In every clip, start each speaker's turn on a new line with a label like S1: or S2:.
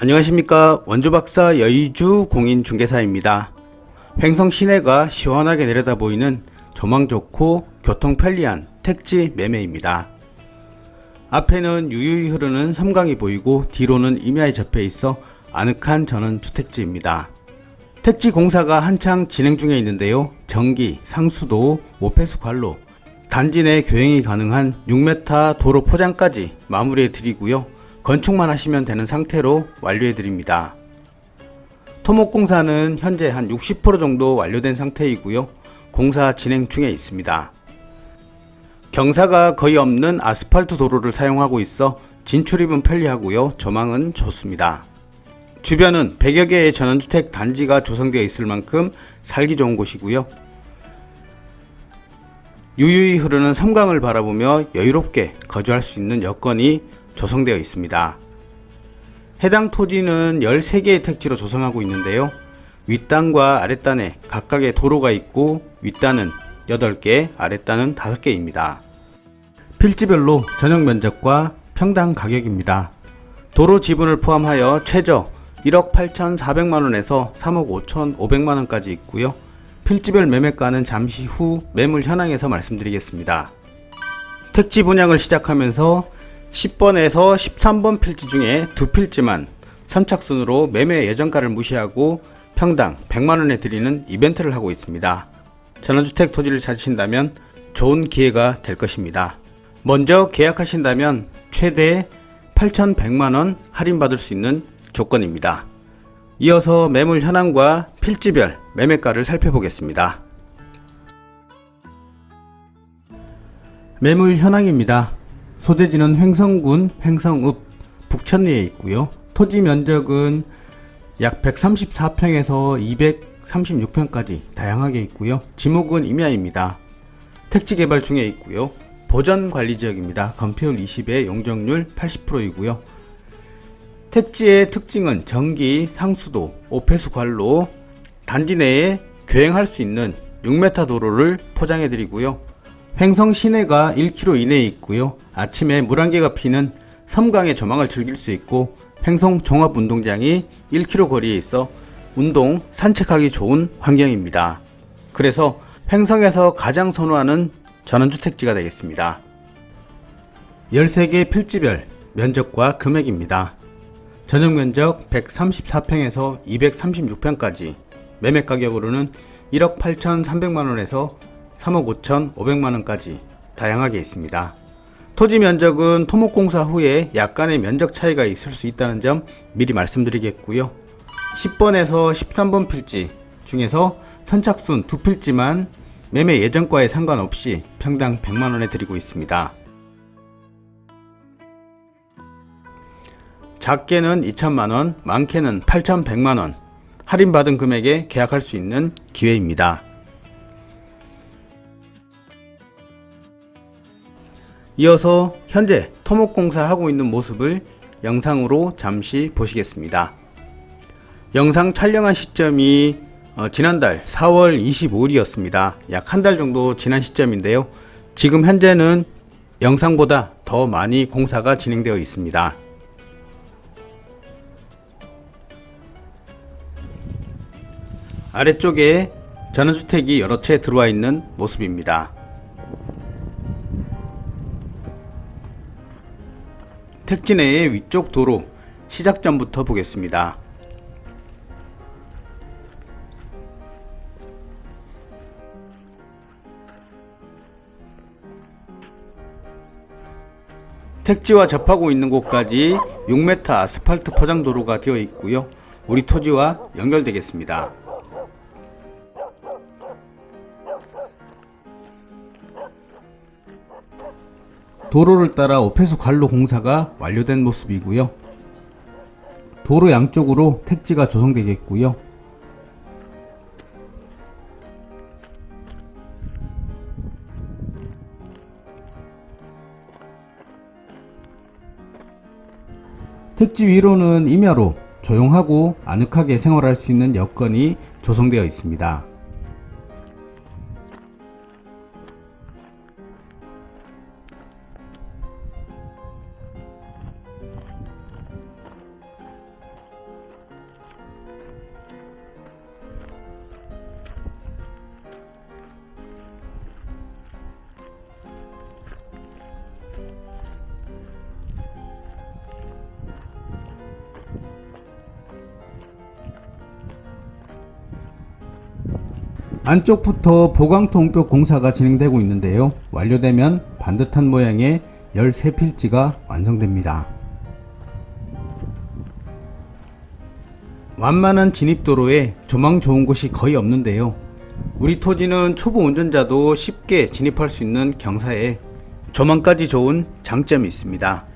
S1: 안녕하십니까 원주박사 여의주 공인중개사입니다. 횡성 시내가 시원하게 내려다 보이는 조망 좋고 교통 편리한 택지 매매입니다. 앞에는 유유히 흐르는 섬강이 보이고 뒤로는 임야에 접해 있어 아늑한 전원 주택지입니다. 택지 공사가 한창 진행 중에 있는데요. 전기, 상수도, 오폐수 관로, 단지 내 교행이 가능한 6m 도로 포장까지 마무리해 드리고요. 건축만 하시면 되는 상태로 완료해 드립니다. 토목공사는 현재 한 60% 정도 완료된 상태이고요. 공사 진행 중에 있습니다. 경사가 거의 없는 아스팔트 도로를 사용하고 있어 진출입은 편리하고요. 조망은 좋습니다. 주변은 100여 개의 전원주택 단지가 조성되어 있을 만큼 살기 좋은 곳이고요. 유유히 흐르는 섬강을 바라보며 여유롭게 거주할 수 있는 여건이 조성되어 있습니다. 해당 토지는 13개의 택지로 조성하고 있는데요. 윗단과 아랫단에 각각의 도로가 있고 윗단은 8개, 아랫단은 5개입니다. 필지별로 전용 면적과 평당 가격입니다. 도로 지분을 포함하여 최저 1억 8,400만원에서 3억 5,500만원까지 있고요. 필지별 매매가는 잠시 후 매물 현황에서 말씀드리겠습니다. 택지 분양을 시작하면서 10번에서 13번 필지 중에 두 필지만 선착순으로 매매 예정가를 무시하고 평당 100만원에 드리는 이벤트를 하고 있습니다. 전원주택 토지를 찾으신다면 좋은 기회가 될 것입니다. 먼저 계약하신다면 최대 8,100만원 할인받을 수 있는 조건입니다. 이어서 매물 현황과 필지별 매매가를 살펴보겠습니다. 매물 현황입니다. 소재지는 횡성군 횡성읍 북천리에 있고요. 토지 면적은 약 134평에서 236평까지 다양하게 있고요. 지목은 임야입니다. 택지 개발 중에 있고요. 보전 관리 지역입니다. 건폐율 20에 용적률 80%이고요. 택지의 특징은 전기, 상수도, 오폐수 관로, 단지 내에 교행할 수 있는 6m 도로를 포장해 드리고요. 횡성 시내가 1km 이내에 있고요. 아침에 물안개가 피는 섬강의 조망을 즐길 수 있고 횡성 종합운동장이 1km 거리에 있어 운동, 산책하기 좋은 환경입니다. 그래서 횡성에서 가장 선호하는 전원주택지가 되겠습니다. 13개 필지별 면적과 금액입니다. 전용 면적 134평에서 236평까지 매매 가격으로는 1억 8,300만 원에서 3억 5,500만원까지 다양하게 있습니다. 토지 면적은 토목공사 후에 약간의 면적 차이가 있을 수 있다는 점 미리 말씀드리겠고요. 10번에서 13번 필지 중에서 선착순 두 필지만 매매 예정과에 상관없이 평당 100만원에 드리고 있습니다. 작게는 2천만원, 많게는 8,100만원 할인받은 금액에 계약할 수 있는 기회입니다. 이어서 현재 토목공사 하고 있는 모습을 영상으로 잠시 보시겠습니다. 영상 촬영한 시점이 어, 지난달 4월 25일이었습니다. 약 한 달 정도 지난 시점인데요. 지금 현재는 영상보다 더 많이 공사가 진행되어 있습니다. 아래쪽에 전원주택이 여러 채 들어와 있는 모습입니다. 택지 내의 위쪽 도로 시작점부터 보겠습니다. 택지와 접하고 있는 곳까지 6m 아스팔트 포장 도로가 되어 있고요. 우리 토지와 연결되겠습니다. 도로를 따라 오폐수 관로 공사가 완료된 모습이고요. 도로 양쪽으로 택지가 조성되겠고요. 택지 위로는 임야로 조용하고 아늑하게 생활할 수 있는 여건이 조성되어 있습니다. 안쪽부터 보강통뼈 공사가 진행되고 있는데요. 완료되면 반듯한 모양의 13필지가 완성됩니다. 완만한 진입도로에 조망 좋은 곳이 거의 없는데요. 우리 토지는 초보 운전자도 쉽게 진입할 수 있는 경사에 조망까지 좋은 장점이 있습니다.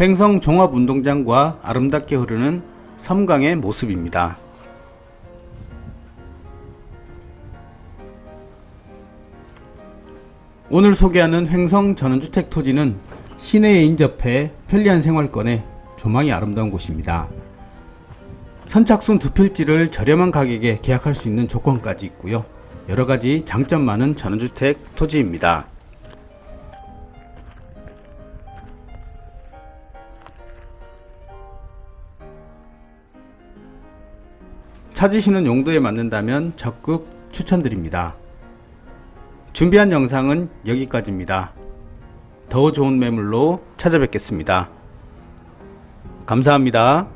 S1: 횡성 종합운동장과 아름답게 흐르는 섬강의 모습입니다. 오늘 소개하는 횡성 전원주택 토지는 시내에 인접해 편리한 생활권에 조망이 아름다운 곳입니다. 선착순 두 필지를 저렴한 가격에 계약할 수 있는 조건까지 있고요. 여러 가지 장점 많은 전원주택 토지입니다. 찾으시는 용도에 맞는다면 적극 추천드립니다. 준비한 영상은 여기까지입니다. 더 좋은 매물로 찾아뵙겠습니다. 감사합니다.